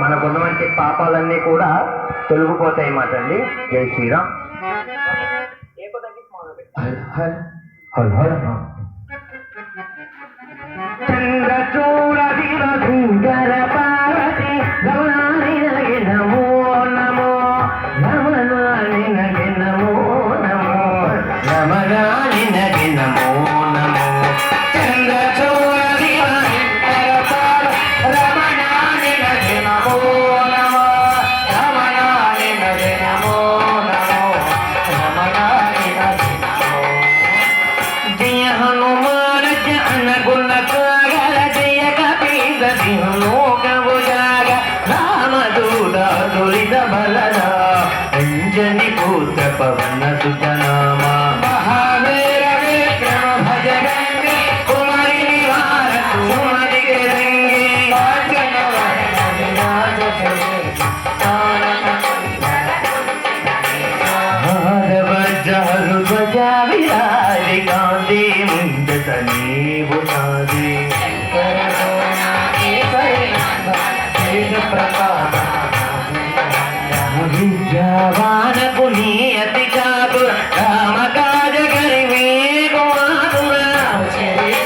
మనకున్నటువంటి పాపాలన్నీ కూడా తొలగిపోతాయి మాట అండి. జై శ్రీరామ్. చంద్రచూడ నమో పార్వతి గౌరాని నగినమో నమో నమో రమగాని ಹನುಮಾನಕ್ಕೆ ಅನಗುಣ ಕೋಗಲ ಜಯಕ ಬೀದ ಸಿಂಹೋಗವು ಜಾಗ ರಾಮದೂತ ತುರಿದ ಬಲದ ಅಂಜನಿ ಭೂತ ಪವನ ಸುತನಾಮ ಮಹಾವೀರ ವಿಕ್ರಮ ಭಜ ಗಂಗೆ ಕುಮಾರಿ ನಿವಾರ ಕುಮಾರಿಗೆ ರಂಗೆ ಹಾರವ ಜಾರು ಬಜಾವಿರ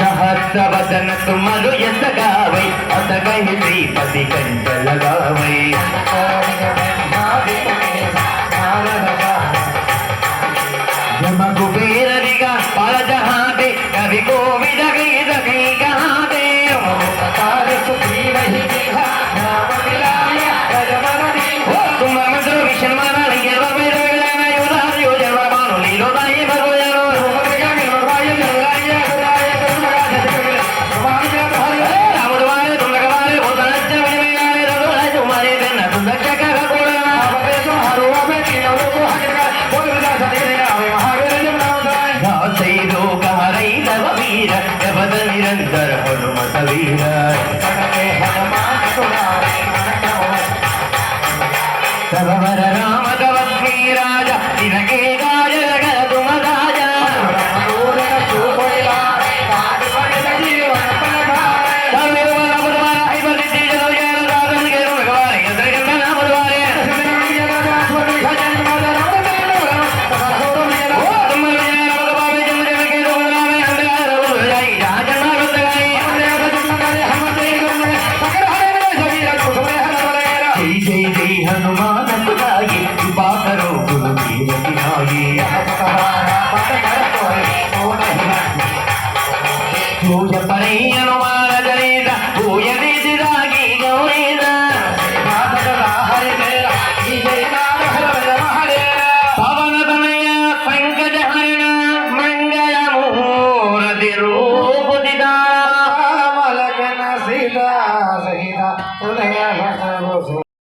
ಸಹಸ್ರವದನ ಸುಮರು ಎಸಗಾವೈ ಅಸಗೈ ಶ್ರೀಪತಿ ಕಂಚಲಗಾವೈ வருகிறார்